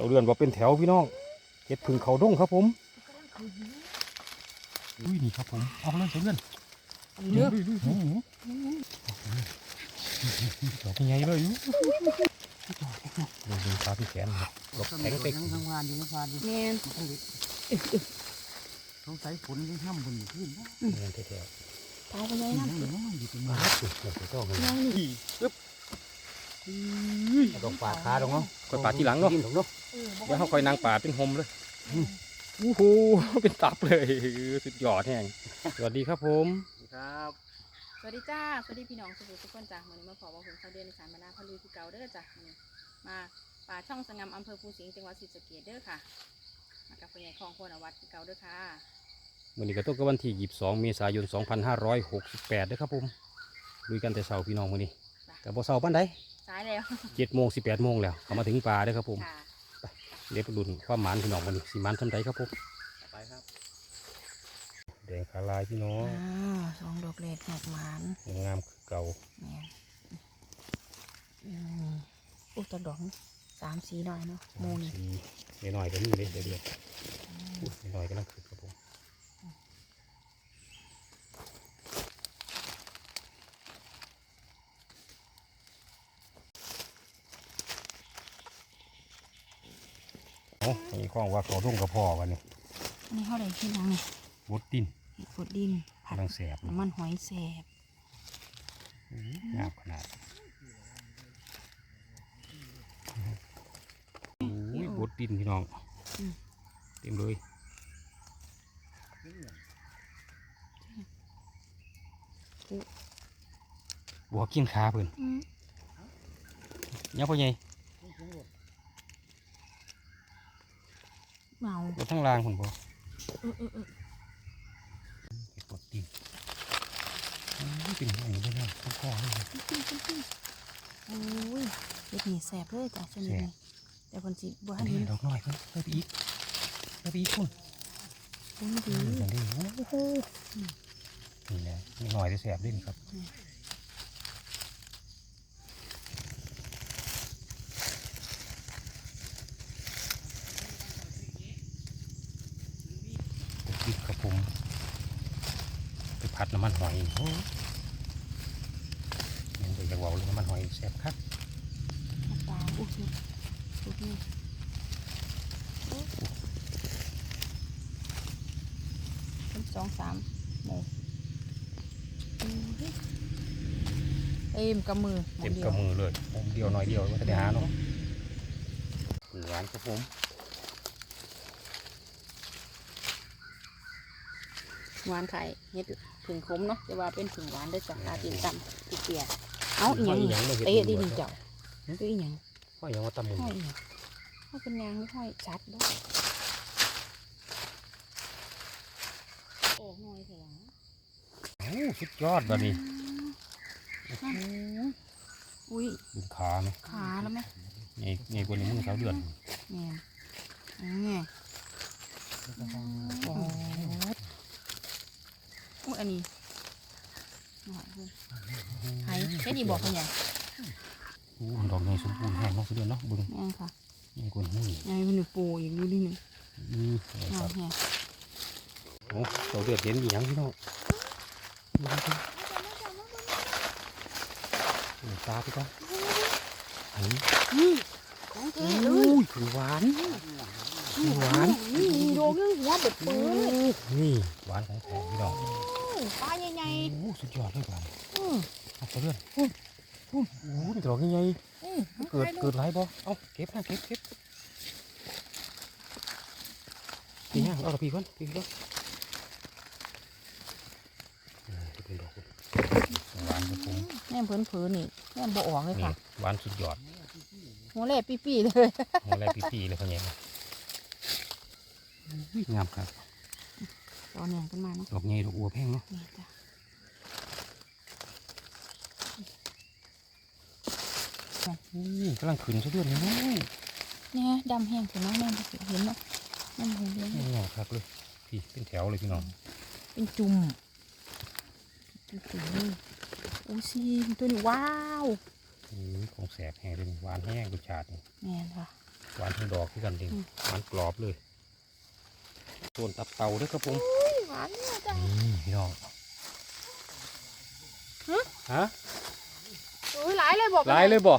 เราเรือนว่าเป็นแถวพี่น้องเห็ดพึ่งเขาดงครับผมอุ้ยนี่ครับผมเอาเลยเสาเรือนเนื้อโอ้โหดอกใหญ่เลยอยู่ดูดูตาพี่แขนครับดอกแข็งเต็กทั้งทั้งวานอยู่ทั้งวานอยู่แมนทั้งเล็กสงสัยฝนยังห้ำบนอยู่ขึ้นนะเงินแท้ตายไปเลยยังนะเหลือยู่ตรงๆนี้มาสุดเลยเจ้ามันยังนี่ดอกปาดขาดองเนาะคอยปาดที่หลังเนาะ เนาะเดี๋ยวเขาคอยนางปาดเป็นหมเลยโอ้โหเป็นตับเลยสุดยอดแห้งสวัสดีครับผมครับสวัสดีจ้าสวัสดีพี่น้องสุขุทุกคนจ้ะวันนี้มาขอว่าผมเขาเดือนในสารบรรณาพลุยคือเก่าเด้อจ้ะมื้อนี้มาป่าช่องสงามอำเภอภูสิงห์จังหวัดศรีสะเกษเด้อค่ะมากับผู้ใหญ่ของคนอวัดคือเก่าเด้อค่ะวันนี้ก็ต้องกับวันที่22เมษายน 2568เด้อครับผมลุยกันแต่เช้าพี่น้องวันนี้กับบ่เช้าปานใดซ้ายแล้ว7โมง18โมงแล้วเขามาถึงป่าเด้อครับผมค่ะ เดี๋ยวไปดุนความหมานพี่น้องวันนี้สีมันทำไดครับผมไปครับแดงขาลายพี่น้องอ่าสองดอกเล็กหกหมานงามคือเก่าแม่นอืมอุยแตะดอกสามสีหน่อยเนาะหมูนี่สีหน่อยๆก็มีเลยเดี๋ยวเดี๋ยวอุ๊ยหน่อยๆก็นั่งขึ้นครับผม โอ้มีข้องว่าเขาทุ่งกระพอวันนี้อันนี้เขาได้ที่ยังนี่วดดินเห็ดฝดดินผัดกำลังแสบน้ำมันหอยแสบงามขนาดอุ้ยวดดินพี่น้อง เต็มเลยบัวกินขาเพิ่นอืมยังพ่อใหญ่ เมาบนทั้งล่างผมบ่เออเออเออเห็ดบดดินอื้อเป็นอย่างนี้ได้แล้วข้อๆเลยโอ้ยเห็ดนี่แสบเลยจ้ะชนิดนี้แต่คนสิบ่อัทันนนี้เห็นดอกน้อยเพิ่นไปไปอีกไปไปอีกคุณคุ้มดีนี่นดิโอ้โหนี่แหละนี่หน่อยได้แสบด้วยนี่ครับพริกครับผมไป ผัดน้ำมันหอยโอ้ยยังจะอยากเว่าเลยน้ำมันหอยแสบครับปลาอุ้ยสุดสองสามโมเต็มกำมือเต็มกำมือเลยผมเดียวหน่อยเดียวว่าจะได้หาเนาะหวานครับผมหวานไข่เห็ด ผึ่งขมเนาะแต่ว่าเป็นผึ่งหวานด้วยจ้ะตาตีนต่ำตีเปียกเอาอีหยังนี่เตะดินี่เจ้าคืออีหยังห้อยยังว่าตำมือห้อยอีหยังห้อยเป็นยางหรือห้อยชัดด้วยโอ้ห้อยเถอะโอ้สุดยอดแบบนี้อุ้ยดูขาไหมขาแล้วไหมไงไงกว่านี้มือเขาเดือนแม่นอันนี้ไงโอ้ อุ้ยอันนี้หน่อยเพิ่นไห้แค่ดีบอกเขาใหญ่โอ้ดอกใหญ่สมบูรณ์แห้งเนาะเขาเดือนเนาะเบึงแม่นค่ะไงกว่านี้ไงมันอยู่ปูอีกดูดิหนึ่งอืมนี่งาครัมบแฮะโอ้เขาเดือดเห็นอีหยังพี่น้องมาครับเดี๋ยวตาไปก่อนไอ้นี่ของแกโอ้เลยยถึงหวานถึงหวานนี่โยกยังหัวเบ็ดปืนเลยนี่หวานของแท้พี่น้อง ปลาใหญ่โอ้สุดยอดเลยหวานๆอือเอาไปเรื่อยโอ้โหดอกใหญ่อือๆเกิดเกิดไรบ่เอาเก็บนะเก็บเก็บพี่ย่างเอาละพี่ก่อนพี่ก่อนอืมจะเป็นดอกหวานครับผมแม่เพิ่นเผือนี่แม่บ่ออกเลยนี่ค่ะหวานสุดยอดหัวแหลปี้ๆเลยหัวแรกปีๆเลยพ่อใหญ่อุ้ยงามครับ ตอนเนี่ยขึ้นมาเนาะดอกใหญ่ดอกอัวแพงเนาะนี่จ้ะนี่กำลังขึ้นซะด้วยนี่น้อยเนี่ยดำแห้งถึงน้องแม่บ่เห็นเนาะแม่บ่เห็นเลยงามครับเลยพี่เป็นแถวเลยพี่น้อง เป็นจุ่มจุ่มๆเลยโอ้ซีตัวนี้ว้าวอืมของแสบแห้งเลยนี่หวานแห้งกุชาดนี่แม่นค่ะแสหวานทั้งดอกที่กันเองหวานกรอบเลยส่วนตับเต่าเด้วยครับผมอุ้ย หวานเนี่ยจ้ะนี่พี่น้องฮะฮะอุ้ยหลายเลยบอกหลายเลยบ่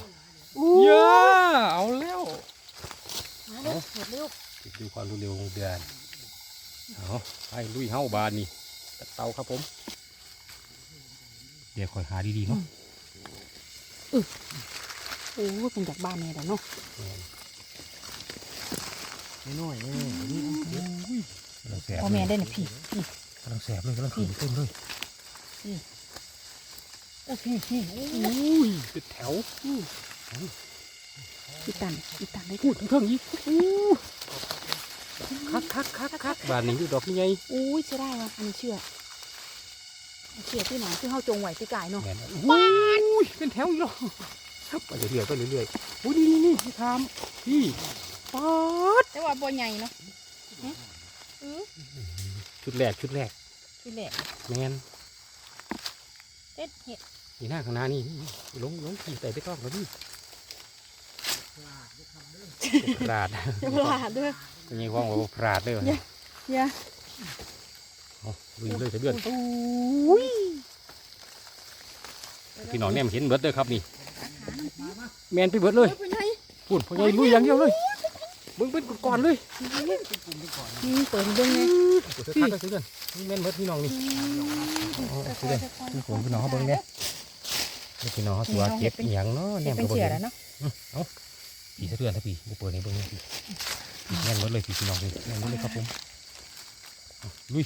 อู้เยอะเอาแล้วมาเร็วหมดเร็วดูความรวดเร็วของเดือนเอาให้ลุยเฮ้าบานนี่ตับเต่าครับผม เดี๋ยวคอยหาดีๆเนาะโอ้ยเป็นจากบ้านเนี่ยเดี๋ยวเนาะน้อยๆเออนี่กำ ลังแสบพ่อแม่ได้เนี่ยพี่พี่กำลังแสบเลยกำลังขึ้นเต้นเลยโอ้พี่พี่อุ้ยเป็นแถวพี่ตันพี่ตันได้พูดทั้งเทิงอีกคักคักคักคักบานนี้ดูดอกนี่ไงอุ้ยเชื่อได้ว่ะอันนี้เชื่อเชื่อที่ไหนที่เฮาจงไหวที่กายเนาะแม่นอุ้ยเป็นแถวอีกแล้วไปเรื่อยๆก็เรื่อยๆอุ้ยนี่นี่นี่พี่ทามพี่ป๊าดแต่ว่าบ่ใหญ่เนาะเออ ชุดแรกชุดแรกพี่แหละแมนเด็ดเห็ดนี่หน้าข้างหน้านี่ลงลงขี่ใส่ไปต้องแล้วนี่พลาดจะพลาดเด้อเป็นยังว่างว่าพลาดเลยวะอย่าเอาลุยเลยจะเดือนอุ้ยพี่น้องเนี่ยเห็นเบิดเด้อครับนี่แมนไปเบิดเลยพ่อใหญ่ปุ่นพ่อใหญ่ลุยอย่างเดียวเลยเบิ้งเป็นก่อนเลยนี่เปิดเบิ่งเลยเดี๋ยวจะทักกันซื้อกันนี่แม่นเบิดพี่น้องนี่เอาเอาซื้อกันนี่ผมพี่น้องเขาเบิ้งเนี่ยนี่พี่น้องเขาตัวเก็บอหย่างเนาะเห็ดเป็นก็บ่เชื่อห็แล้วเนาะเอาผีสะเทือนถ้าผีบ่เปิดในเบิ้งเนี่ยพี่ผีแม่นเบิดเลยพี่พี่น้องเลยแม่นเบิดเลยครับผมเอาลุย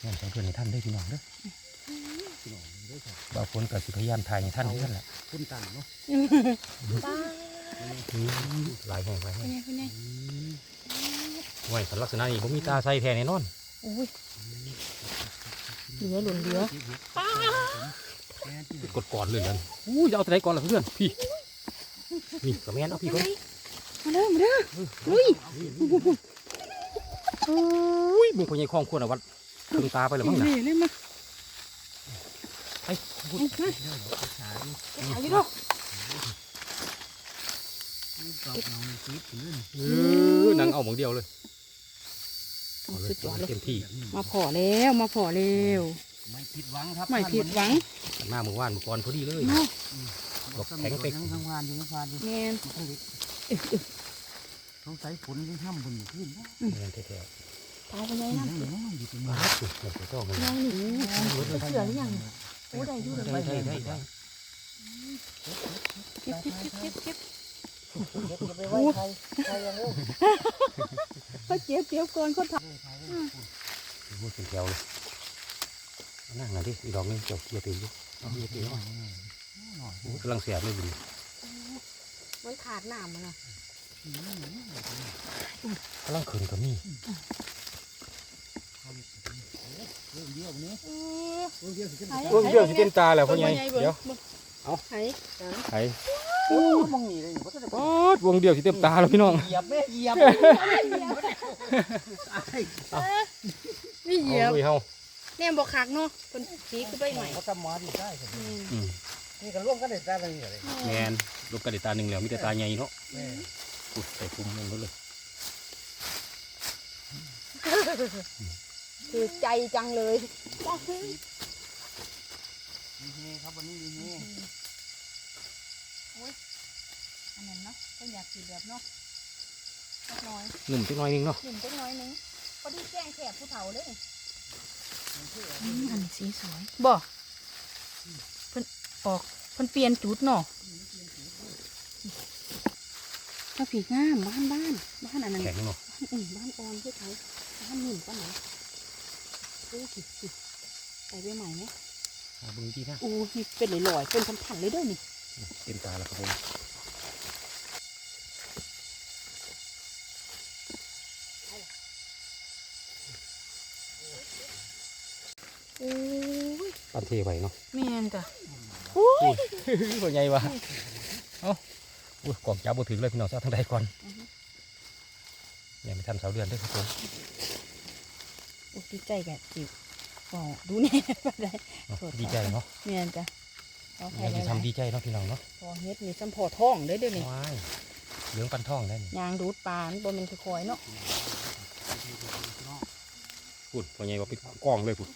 แม่นสะเทือนให้ท่านเด้อพี่น้องเด้อ บบางคนก็สิพยายามถ่ายให้ท่านเด้อแหละคุณตันเนาะป้าอืมหลายแห่งหลายพ่อแห่งใหญ่พ่อใหญ่ไว้คันลักษณะนี้ผมมีตาใส่แทนแน่นอนอุ้ยเหลือหล่นเหลือป้ากดก่อนเลยนั่นอู้ยจะเอาแต่ไหนก่อนล่ะเพื่อนพี่นี่กระแมนเอาพี่พ่ก่ออนใหญ่มาเด้อมาเด้ออุ้ยอุ้ยมึงพอใหญ่คล้องควรเอาวัดเครื่องตาไปแล้วมั้งนะนี่เลย มาไอ้เอามาขาดิเอาอยู่ดอกตอกน้องคิดเงินเออนังเอาหมองเดียวเลยเอาสุดยอดเลยเต็มที่มาพอแล้วมาพอแล้วไม่ผิดหวังครับไม่ผิดหวังหน้ามือว่านมือก่อนพอดีเลยเนาะบอกแข็งไปทั้งทั้งวานอยู่ทั้งวานอยู่แมนต้องใส่ฝนยังห้ำบนขึ้นนะแมนแท้ตายไปไงนั่นะงอยู่น้องอยู่ตรงๆนี้มาสุดหมดไปต้องเลยยังนี่เชื่อหรือยัง โอ้ได้อยู่เลยได้ได้ได้ได้เก็บเก็บเก็บเก็บจะไปไว้ใครใครยังเร็วก็เก็บเก็บก่อนเขาทพูดเป็นแถวเลยเอานั่งหน่อยดิอีกดอกหนึงเจ้าเกียร์ตีอยู่เอาเกียร์ตีหน่อยโอ้ยกำลังเสียบเลยบุญำมันขาดน้ำมันนะกำลังขืนกับนี่ เรื่องเดียวนี้เออเรื่องเดียวสิไหนเอื้องเดียวสิเต็มตาแล้วพ่อใหญ่เดี๋ยวเอาไหนไอ้โอ้มองนี่เลยเขาจะได้ป๊อดวงเดียวสิเต็มตาแล้วพี่น้องเหยียบแม่เหยียบนี่เหยียบเอาเฮาแนมบอกคักเนาะคนสีคือใบใหม่เขาทำมอดีได้นี่ก็ร่วมกันได้ตาอะไรอย่างเงี้ยแมนลูกกระดิตาหนึ่งแล้วมีแต่ตาใหญ่เนาะใส่คุ้มลงไปเลย คือใจจังเลยมีเฮครับวันนี้มีเฮอันนั้นเนาะต้องอยากสีแบบเนาะเล็กน้อยหนุ่มจักหน้อยหนึงเนาะหนึ่งเล็กน้อยหนึงพอดีแจ้งแขกผู้เฒ่าเลยอันนี้สีสวยบ่เพิ่นออกเพิ่นเปลี่ยนจุดเนาะมาผีงามบ้านบ้านบ้านอันนั้นแข็งเนาะ อืมบ้านออนเพื่อไทยบ้านหนึ่งป้าไหน โอ้สิสิไปไปใหม่ไหมหาเบึงที่นะโอ้ยเป็นลอยๆเป็นพันๆเลยเด้อนี่เต็มตาแล้วครับผมโอ้ยปันเทไปเนาะแม่นจ้ะอุ้ยพ่อใหญ่วะเอ้าอุ้ยกล่องจับบ่ถึงเลยพี่น้องซะทางใดก่อนยังไม่ทันเสาเดือนเด้วยครับผมโอ้ย ดีใจแกจิ๋วอ๋อดูแน่ไปได้เนาะดีใจเนาะแม่นจ้ะเอาไปอยากเลจะยทำดีใจเนาะพี่น้องเนาะพอเฮ็ดมีสัมพอท้องได้อเดี๋ยวนี้ว้ายเหลืองปันทองได้นี่ยางดูดปลาบ่แมันคือคอยเนาะพูดพ่อใหญ่ว่าไปกล้องเลยพูด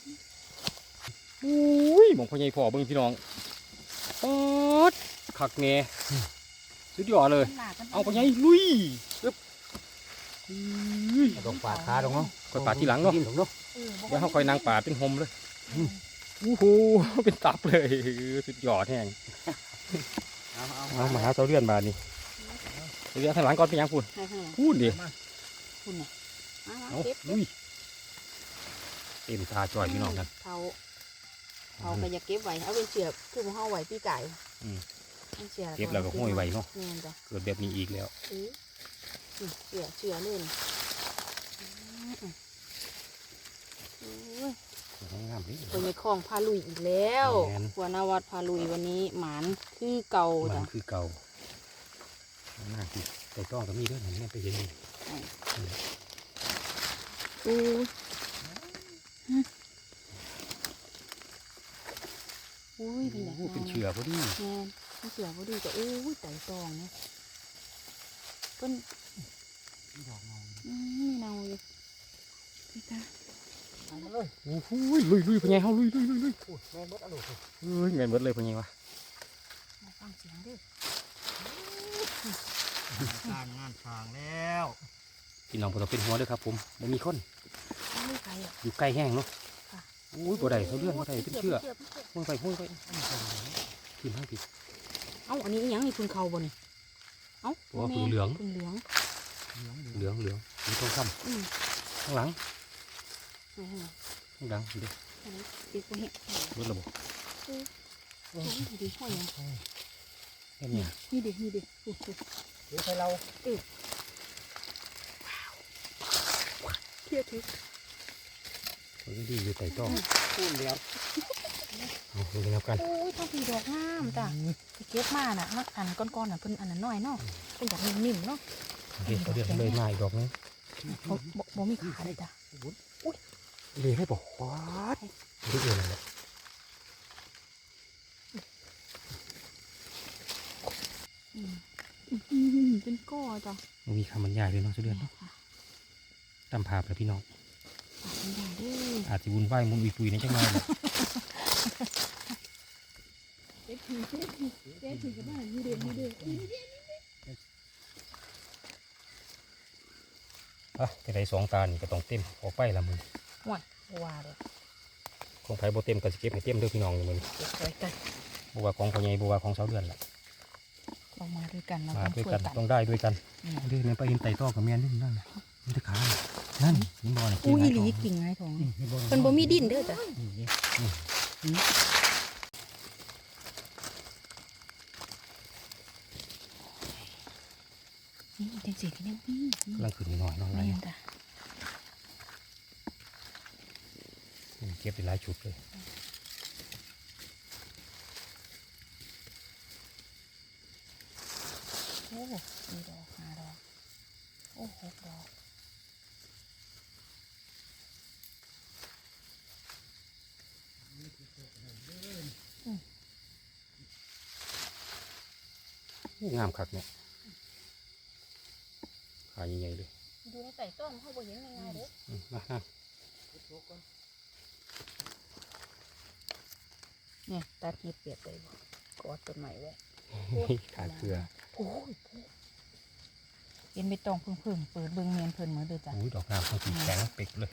อุ้ยหมองพ่อใหญ่พ่อเบิ่งพี่น้องปอดคักแน่สุดยอดเลย เอาพ่อใหญ่ลุยปึ๊บอุ้ยดอกปาดขาดอกเนาะค่อยปาดทีหลังเนาะ ดิเนาะเดี๋ยวเขาคอยนางป่าเป็นหมเลยโอ้โหเป็นตับเลยสุดยอดแห้งเอาเอาเอามาหาเสาเรือนบาดนี่เสาเรือนทางหลังก่อนเป็นหยังพูดให้ข้างหลังพูดดิคุณน่ะมาเอาๆเก็บลุยเต็มตาจ่อยพี่น้องกันเขาเขาก็อยากเก็บไว้เอาเป็นเสือคือบ่เฮาไว้ปีไก่อืมเป็นเสือเก็บแล้วก็ห้อยไว้เนาะแม่นจ้ะเกิดแบบนี้อีกแล้วเออนี่เสือเสือเลยนี่อืมโอ้ย งามๆนี่ตัวใหญ่คลองพาลุยอีกแล้วแม่นหัวหนาวัดพาลุยวันนี้หมานคือเก่ามัจ้ะนคือเก่าหน้าที่แต่ต้องก็มีด้วยเห็นแม่ไปเห็นนี่อู้อุ้ยเป็นแบบโอ้เป็นเชือพอดีแม่นเป็นเสือพอดีก็อู้ยไต่ตองนะเพิ่นดอกเนาอืมมีเนาอยู่พี่ตาเอามาเลย โอ้โหลุยลุยพ่อใหญ่เฮาลุยลุยลุยลุยโอ้ยแม่นเบิดเอาลูกเลยเอ้ยแม่นเบิดเลยพ่อใหญ่วะมาฟังเสียงเด้อการงานทางแล้วพี่น้องบ่ต้องเป็นหัวเด้อครับ ผมบ่มีคนเอาไม่ไปอะอยู่ใกล้แห้งเนาะค่ะโอ้ยบ่ได้เสาเรือนบ่ได้เป็นเชือกเป็นชือกห้อยไปห้อยไปขึ้นห้างผิดเอ้าอันนี้อิหยังนี่พึ่งเขาบ่นี่เอ้าโอ้แม่พึ่งเหลืองพึ่งเหลืองเหลืองเหลืองเหลืองเหลืองมีทองคอืมำข้างหลัง นี่ฮะข้างหลังเด็กอันนี้ปีกบ่เห็นรถระบบโอ้ยดีดีห้อยหยังแค่เนี้นี่เด็นี่เด็โอ้โหเดี๋ยวใส่เราเครียดทีมันก็ดีอยู่ไต่ต้องพูดแล้วเอาดูกันแล้วกันโอ้ยต้องปีดอกงามจ้ะไปเก็บมาน่ะมันอันก้อนๆน่ะเพิ่นอันนั้นน้อยเนาะเป็นดอกนิ่มๆเนาะเด็กเขาเรียกเลยมาอีกดอกนึงบ่บ่บ่มีขาเลยจ้ะ เลยให้บอกวาดดูเอื่นเลยอืมอืมเป็นก้อจ้ะมันมีคำบรรยายเลยเนาะเสเดือนเนาะค่ะตามภาพแล้วพี่น้องฝากคุณยายเด้ออาจจะวุ่นวายมุนอุยปุยในจังหวะเลยเด็กถือเด็กถือเด็กถือกับบ้านนี่เด้นี่เด้อะแต่ใดสองตานี่ก็ต้องเต็มออกไปละมึง ห่วยว่าเด้อของไผ่บ่เต็มก็สิเก็บให้เต็มเด้อพี่น้องนี่มึงเก็บไว้กันบ่ว่าของพ่อใหญ่บ่ว่าของเสาเดือนล่ะเรามาด้วยกันเรามาต้องด้วยช่วยกันกันต้องได้ด้วยกันอืมเด้อแม่นไปเห็นไต่ต้อกับแม่นเด้อนั่นน่ะมันจะขานั่นนี่บ่นี่อู้อีหลีกิ่งกิ่งไงทองนี่ให้บิ่งเพิ่นบ่มีดินเด้อจ้ะนี่นี่นี่จังซี่ก็ยังมีกำลังขึ้นนิดหน่อยเนาะอะไรแม่นจ้ะ ก็บไปหลายชุดเลยโอ้มีดอกห้าดอก โอ้หกดอกงามคักเนี่ยขาใหญ่ๆเลย ดูในใต้ต้นเฮาบ่เห็นง่ายๆเด้ออืมมานั่ง เนี่ยตัดเห็ดเปียกเลยบ่กอดต้นไม้ไว้ขาเกลือโอ้ยเห็นใบตองพึ่งพึ่งๆเปิดเบิ่งเมียนเพิ่นเหมือนเด้อจ้ะโอ้ยดอกงามทั้งสีแข็งเป็กเลย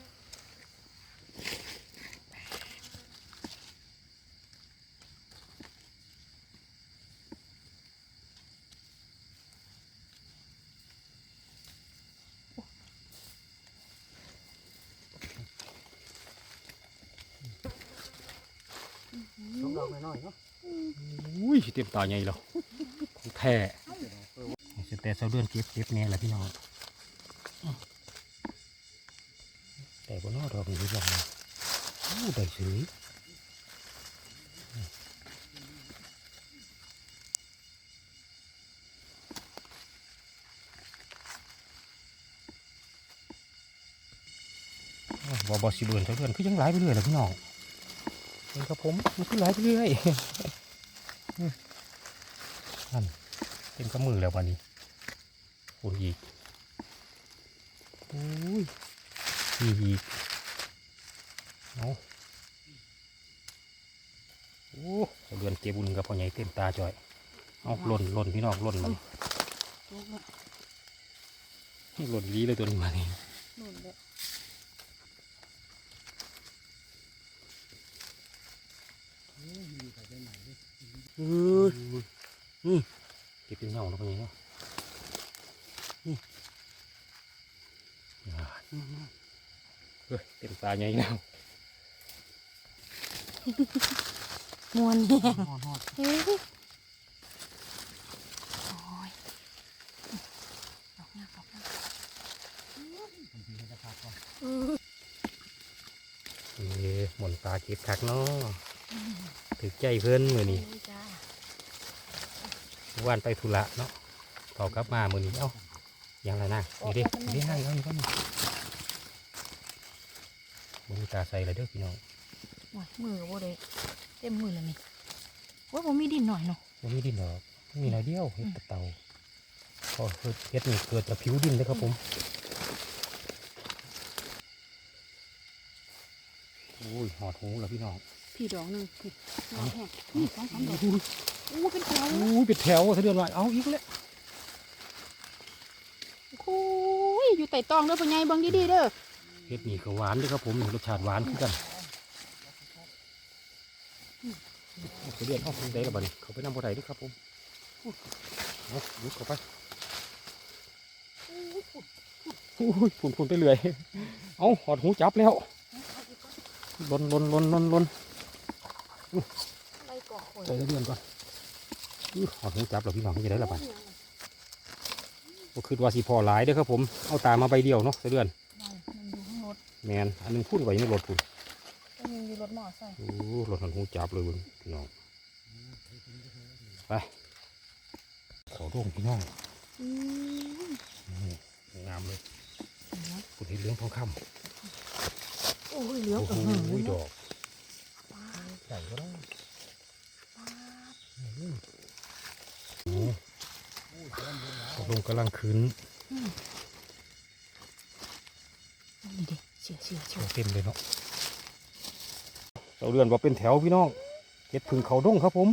สองดอกน้อยๆเนาะ อุ้ยเต็มตาใหญ่แล้วของแท้สแต่เสาเดือนเก็บเก็บแน่แหละพี่น้องแต่บนนอดอกนี้ยังโอ้ได้สวยบอบอสิเบือนเสาเดือนคือยังไหลไปเรื่อยแหละพี่น้องเป็นกระผมมันคือไหลไปเรื่อย นั่นเต็มกำมือแล้ววันนี้โอ้ยอีกโอ้ยอีกอีกเอาโอ้เรือนเจ็บุญกับพ่อใหญ่เต็มตาจ่อยเอาหล่นหล่นพี่น้องหล่นมันลูกละหล่นลีเลยตัวนี้มานี่นุ่นเลย เออนี่ เก็บเป็นเงาแล้วพ่อใหญ่เนาะนี่อ่าเฮ้ยเต็มตาใหญ่แล้วมวนแห้งฮอดฮอดเฮ้ยโอ้ยดอกหน้าดอกหน้ามันสิจะขาดก่อนเออเอ้หมุนปลาเก็บคักเนาะถือใจเพิ่นมือนี้นี่จ้า ว่านไปธุระเนาะพอกลับมามือนี้เอ้ายังไรนะนี่ดินี่ดิให้เอานี่ก็มีมือตาใส่เลยเด้อพี่น้องโอ้ยมือโว้เลยเต็มมือเลยนี่โอ้ยผมมีดินหน่อยเนาะบ่มีดินดอกมีหน่อยเดียวเห็ดตะเตาพอเฮ็ดเฮ็ดนี่เกิดจากผิวดินเลยครับผมโอ้ยหอดหูแล้วพี่น้องพี่ดอกหนึ่งนี่ดอกแห้งนี่สองสามดอกโอ้เป็นแถวโอ้ยเป็นแถวเสะเดือนว่าเอาอีกแล้วโอ้ยอยู่ไต่ตองเด้อพ่อใหญ่เบิ่งดีๆเด้อเฮ็ดนี่ก็หวานเด้อครับผมรสชาติหวานคือกันเสะเดือนเอาไปได้และบัดนี้เขาไปนำบ่ได้เด้อครับผมเอาลุกเข้าไปโอ้ยฝุ่นฝุ่นไปเรื่อยเอาหอดหูจับแล้วลนลนลนลนลนอะไรก่อคนใส่เดือนก่อนอื้อ หอดหูจับแล้วพี่น้องจะได้ละบัดก็คือว่าสีพอหลายเด้อครับผมเอาตามาใบเดียวเนาะเสะเดือนมันอยู่ข้างรถแมนอันหนึงพุ่นไว้ในรถพุ่นมันยังอยู่รถมอไซค์โอ้รถหันหูจับเลยเบิ่งพี่น้องไปขอโด่งพี่น้องอืมนี่งามเลยพุ่นเห็นเหลืองทองคำโอ้ยเหลืองโอ้กับโหหางดอกป้าใส่ก็ได้ ป้า โอ้ ขอโด่งกำลังขึ้นนี่ดิเสียเสียเสียเต็มเลยเนาะเราเรือนว่าเป็นแถวพี่น้องเห็ดพึ่งเขาดงครับผม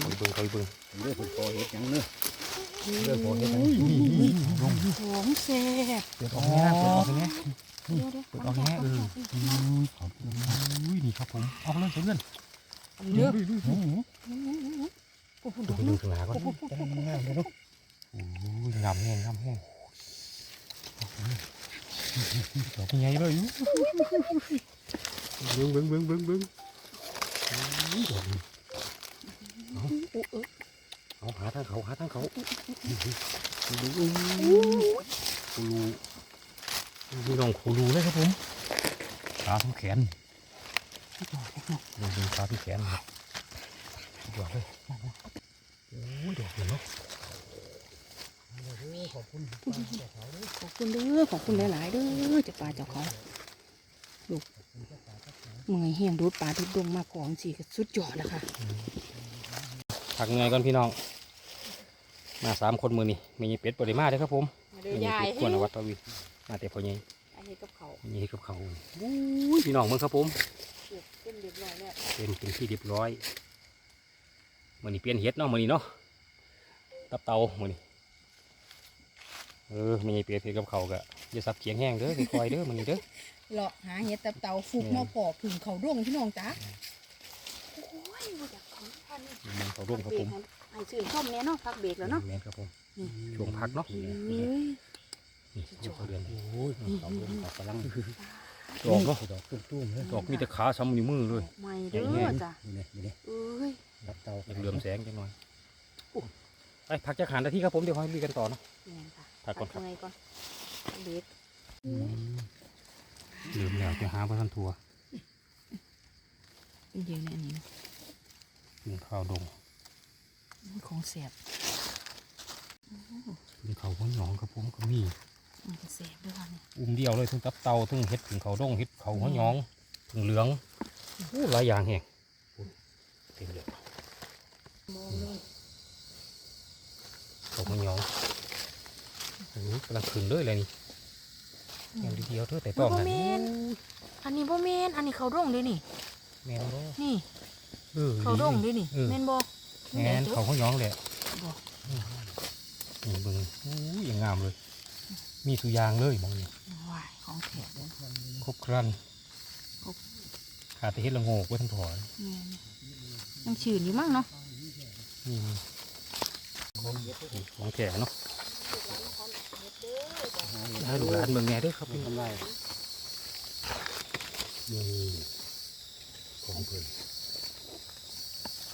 ไปเบิ่งไปเบิ่งเรื่องคนก่อเฮ็ดหยังเนื้อเรื่องของเห็ดหยังของแซ่บเปิดออกแง่เปิดออกแง่เดี๋ยวเดี๋ยวเปิดออกแง่เอออุ้ยขอบคุณอุ้ยนี่ครับผมเอาเลยเพื่อนเดี๋ยวโอ้โหโอ้โห ดูไปดูข้างหน้าก่อนแต่มันงามเลยเนาะโอ้ยงามแห้งงามแห้งดอกใหญ่เลยเบิ้งเบิ้งเบิ้งเบิ้งเบิ้งดอกนี่เอาหาทางเขาหาทางเขาดูดูคูรูดูน้องคูรูเลยครับผมขาทั้งแขนดูดูขาที่แขนครับดอกเลยโอ้ยดอกเนาะ ขอบคุณขอบคุณเด้อขอบคุณหลายๆเด้อเจ้าป่าเจ้าเขาลูกเมื่อยแห้งดูดป่าดูดดงมาของสิก็สุดยอดแล้วค่ะผักเงยก่อนพี่น้อง มาสามคนมือนี่มีเป็ดปริมาเด้อครับผมเด้อมียายเป็ดกวนวัดตะวีมาแต่พอใหญ่อันนี้กับเขามีให้กับเขาอุ้ยพี่น้องมึงครับผมเต็มเรียบร้อยแล้วเป็นเป็นที่เรียบร้อยมือนี่เปลี่ยนเห็ดเนาะมือนี่เนาะตับเตามือนี่ เออมีเป็ดเห็ดกับเขาวกะอย่าสับเขียงแห้งเด้อค่อยๆเด้อมือนี่เด้อเลาะหาเห็ดตับเต่าฟุกแม่นเนาะปอผึ่งเขาร่วงพี่น้องจ้าโอ้ยบ่อยากของพันมันเขาร่วมครับผมไอ้ชื่อส้มเนี้ยเนาะพักเบรกแล้วเนาะแม่นครับผมนี่ช่วงพักเนาะเอ้ยนี่ช่วงเขาเดือนโอ้ยเขาเบิ่งเขากำลังดอกเนาะดอกตุ้มๆเลยดอกมีแต่ขาซ้ำอยู่มือเลยไม่เด้อจ้ะนี่นี่นี่เอ้ยรับเตายังเหลื่อมแสงจังหน่อยไปพักจะขานนาทีครับผมเดี๋ยวค่อยลุยกันต่อเนาะแม่นค่ะ พักก่อนครับเมื่อยก่อนเบรกลืมแล้วจะหาพระท่านทัวเป็นเยอะเนี่ยอันนี้นะกินข้าวดงของแสบกินข้าวหัวหยองครับผมก็มีมันก็แสบด้วยค่ะเนี่ยอุ้มเดียวเลยทั้งตับเตาทั้งเห็ดถึงข้าวดงเห็ดข้าวหัวหยองถึงเหลืองโอ้หลายอย่างแฮงต็มเลยมองเลยตกมันหยองโอ้ย กำลังขึ้นเลยเลยนี่ยังดีเดียวเท่าแต่ต้องบ่นะแม่นอันนี้บ่แม่นอันนี้เขาดงเด้นี่แม่นบ่นี่เออเขาดงเด้นี่เออแม่นบ่แม่นเขาเขาหยองแหละบ่นี่เบิ่งโอ้ยยังงามเลย มีสุยางเลยมองนี่ว้ายของแท้เด้อครบครันครบขาดแต่เฮ็ดละโงกไว้ทั้งถอนแม่นยังชื่นอยู่มั้งเนาะนี่นี่ของแก่เนาะ ให้ลูกหลานเบิ่งแหน่เด้วยครับเป็นกำไรนี่ของเพิ่น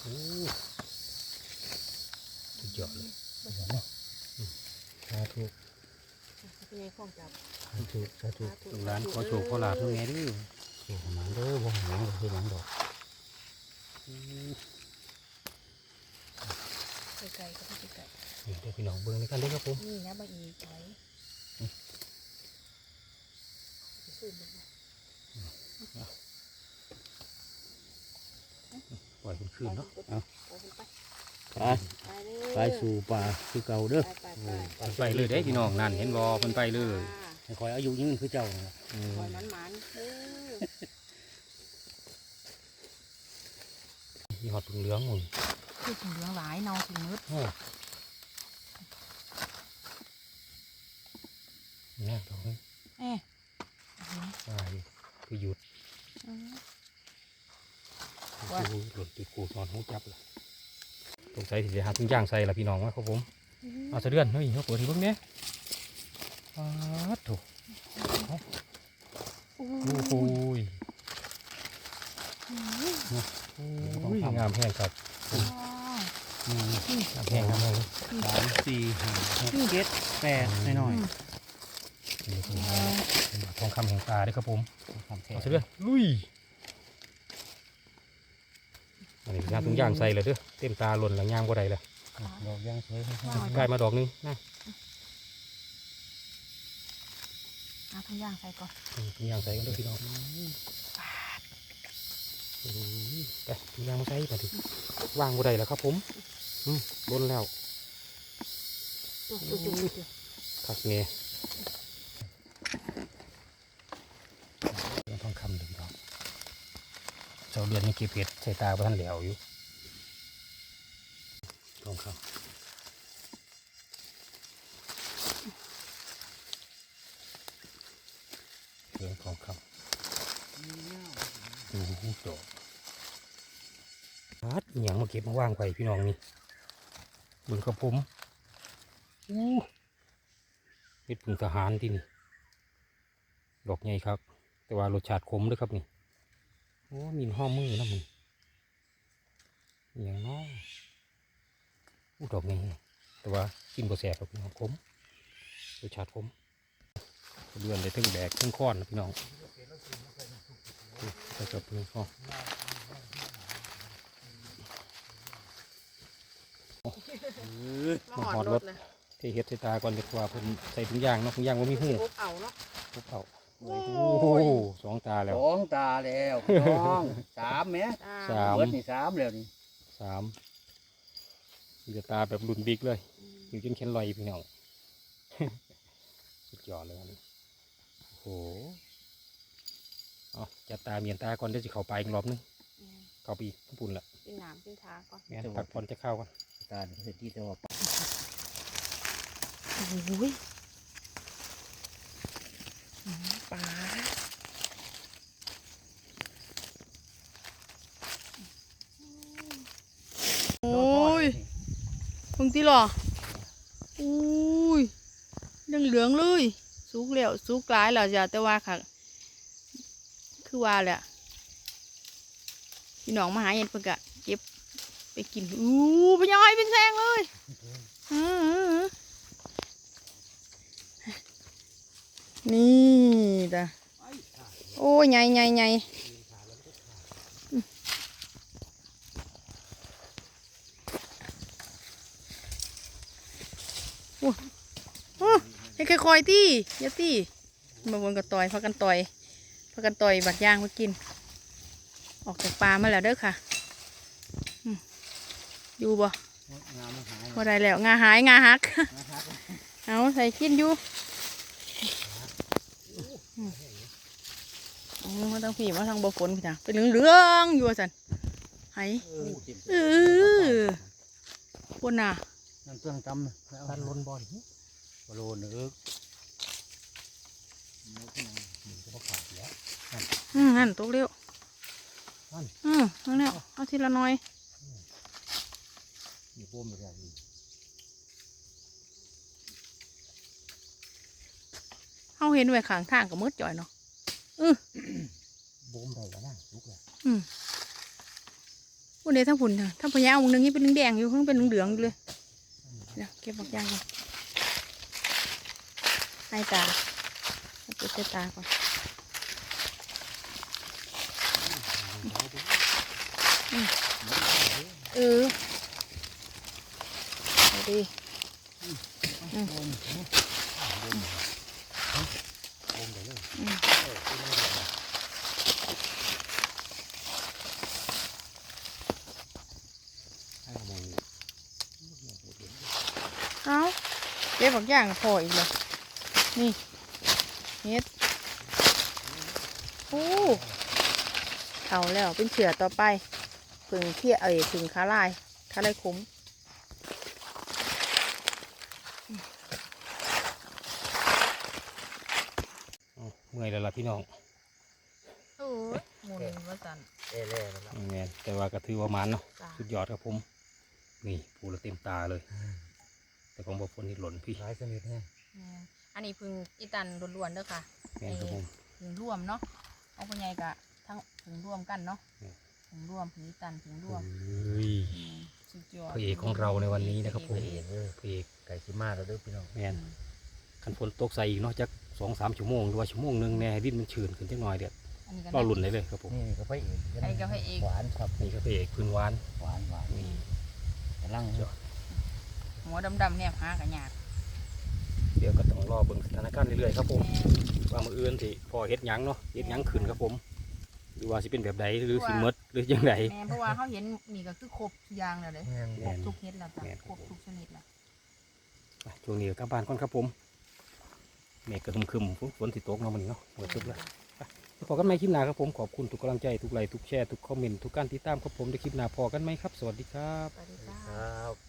โอ้สุดยอดเลยเนาะอืมสาธุเป็นไงของจับสาธุสาธุลูกหลานขอโชคขอลาบเพิ่นแหน่เด้อโชคมาเด้อบ่หยังบ่คือหยังดอกไกลๆก็ไปไกลนี่เดี๋ยวพี่น้องเบิ่งในกันเด้อครับผมๆนี่นะบ่อีกไว้สูบบ่ ปล่อยเพิ่นคืนเนาะเอาไปไปไปเลยไปสู่ป่าคือเก่าเด้อไปไปไปไปเลยเด้พี่น้องนั่นเห็นบ่เพิ่นไปเลยให้คอยอายุยืนคือเจ้านั่นล่ะอืมคอยมันมันๆเด้อมีหอดผึ่งเหลืองหมดคือถึงเหลืองหลายเนาถึงมืดโอ้เนี่ยตรงนี้เอ๊ะ ตายคือหยุดอืมกูหล่นติดกูนอนห้องจับเลยตรงใจที่จะหาทุกอย่างใส่ละพี่น้องว่าครับผมเอาเสะเดือนเฮ้ยเขาเปิดทีเพิ่งเนี้ยอ้าวถูกโอ้โอ้โหยยโอ้ยงามแห้งครับว้าวหนึ่งงามแห้งงามแห้งสามสี่ห้าหกเจ็ดแปดน้อยนี่คือ ทองคำแห่งตาเด้อครับผมๆความแข็งเอาเสะเดือนลุยอันนี้งานทุกอย่างใส่เลยเด้อเต็มตาหล่นหลังย่างก็ได้เลยดอกย่างสวยครับได้มาดอกหนึงนะเอาทุกอย่างใส่ก่อนอืมทุกอย่างใส่กันเด้อพี่น้องโอ้ยไปทุกอย่างมาใส่มาดิวางบ่ได้แล้วครับผมอืมบนแล้วจุ๊บจุ๊บจุ๊บจุ๊บคักเงี้ยทองคำเดึงดอก เจ้าเดือนยังเก็บเห็ดใส่ตาบ่ทันแล้วอยู่ทองคำเรื่องทองคำดูหูดอกพัดอหย่างมาเก็บมาว่างไปพี่น้องนี่บิ่งครับผมอู้เห็ดผึ่งทหารที่นี่ ดอกใหญ่ครับ แต่ว่ารสชาติขมด้วยครับนี่ โอ้มีห้อมมือนะมึงอหย่างน้ออู้ดอกใหญ่แต่ว่ากินบ่แสบครับพี่น้องขมรสชาติขมเดือนได้ทั้งแบกทั้งค้อนนะพี่น้องใส่กับเพื่อนพ่อมาหอดรถเลยที่เฮ็ดใส่ตาก่อนดีกว่าเพิ่นใส่ถุงยางเนาะถุงยางว่ามีหูปุ๊บเอาเนาะพวกเขา โอ้โอ้ยโหสองตาแล้ว สองตาแล้วพี่น้องสามแหมสาม เบิดนี่สามแล้วนี่สามมีแต่ตาแบบรุ่นบิ๊กเลย อยู่จนแขนลอยพี่น้อง สุดยอดเลยอันนี้โอ้โหเอาจัดตาเมียนตาก่อนเดี๋ยวจะเข้าไปอีกรอบนึงเข้าไปอีกปุ่นละเป็นหนามเป็นทาก่อนแม่นพักผ่อนจะเข้ากันตาเสร็จที่แต่ว่าโอ้ยอืม ปลาโอ้ยมึงตีหรออุ้ยเหลืองเหลืองเลยสุกแล้วสุกหลายแล้วจ้ะแต่ว่าค่ะ คือว่าแหละพี่น้องมาหาเห็นเพิ่นกะเก็บไปกินอู้พะย้อยเป็นแซงเลยอือหือ นี่จ้ะโอ้ยใหญ่ใหญ่ใหญ่อืมโอ้โอ้ให้ค่อยๆตี้อย่าตี้มาวนกันต่อยพักกันต่อยพักกันต่อยบัดย่างมากิน ออกจากปลามาแล้วเด้อค่ะนอยู่บ่งามมันหายบ่ได้แล้วงาหายงาหักนะครับเอาใส่กินอยู่อืม เอามาทางผีมาทางบ่ฝนพี่จ้ะเป็นเหลืองๆอยู่ว่าซั่นไหเออเต็มเออปุ่นน่ะนั่นเครื่องจำนะแล้วตันล้นบอลบอลเนื้อมันก็บ่ขาดแล้วอืมนั่นตกเร็วนั่นอืมนั่นแล้วเอาทีละหน้อยอยู่บ่มเลยนี่เฮาเห็นไว้ข้างทางก็มืดจ่อยเนาะ บ่มได้แล้วนะลุกแล้วอืมปุ่นเดี๋ยวถ้าปุ่นเถอะถ้าพญาเอาหนึงนี่เป็นแดงๆอยู่ข้างเป็นเหลืองๆอยู่เลยเดี๋ยวเก็บบักยางก่อนให้ตาเอาเก็บใส่ตาก่อนเออเอาดีบ่มได้เลยอืม ให้มอง เอาเก็บบักย่างพออีกเลยนี่เฮ็ดโอ้เอาแล้วเป็นเสือต่อไปผึ่งเที่ยเอ้ยผึ่งขาลายขาลายขม เอาเมื่อยแล้วล่ะ พี่น้องโอ้ยหมุนว่าสันเอ่เล่แล้วแม่นแต่ว่าก็ถือว่ามันเนาะจ้าสุดยอดครับผม นี่ปูละเต็มตาเลย แต่ของบ่ฝนนี่หล่นพี่หลายชนิดแฮะอันนี้พึ่งอีตันล้วนๆเด้อค่ะแม่นครับผมพึ่งร่วมเนาะเอาไปใหญ่กะทั้งพึ่งร่วมกันเนาะอืมพึ่งร่วมพึ่งอีตันพึ่งร่วมเฮ้ย อืมสุดยอดพระเอกของเราในวันนี้นะครับผมพเอกเออพระเอกไก่ชิมาแล้วเด้อพี่น้องแม่น คันฝนตกใส่อีกเนาะจักสองสามชั่วโมงหรือว่าชั่วโมงหนึงแน่ให้ดินมันชื้นขึ้นจักหน่อยเด็ดอันนี้ก็รอลุ่นได้เลยครับผมนี่ก็พระเอกอันนี้ก็พระเอกหวานครับนี่ก็พระเอกพื้นหวานหวานหวานนี่กำลังหัวดำๆเนี่ยหากันยากเดี๋ยวก็ต้องรอเบิ่งสถานการณ์เรื่อยๆครับผม ว่ามืออื่นสิพอเฮ็ดหยังเนาะเฮ็ดหยังขึ้นครับผมหรือว่าสิเป็นแบบใดหรือสิหมดหรือยังไง แม่เพราะว่าเขาเห็นนี่ก็คือครบทุกอย่างแล้วเลยแม่นแม่ครบทุกเฮ็ดแล้วจ้ะแม่นครบทุกชนิดแล้วไปช่วงนี้ก็กลับบ้านก่อนครับผม เมฆกระทุมคึมฝนฝนสิตกเนาะมันนี้เนาะหมดทุกแล้วพอกันไหมคลิปหน้าครับผมขอบคุณทุกกำลังใจทุกไลค์ทุกแชร์ทุกคอมเมนต์ทุกการติดตามครับผมในคลิปหน้าพอกันไหมครับ สวัสดีครับสวัสดีจ้าครับ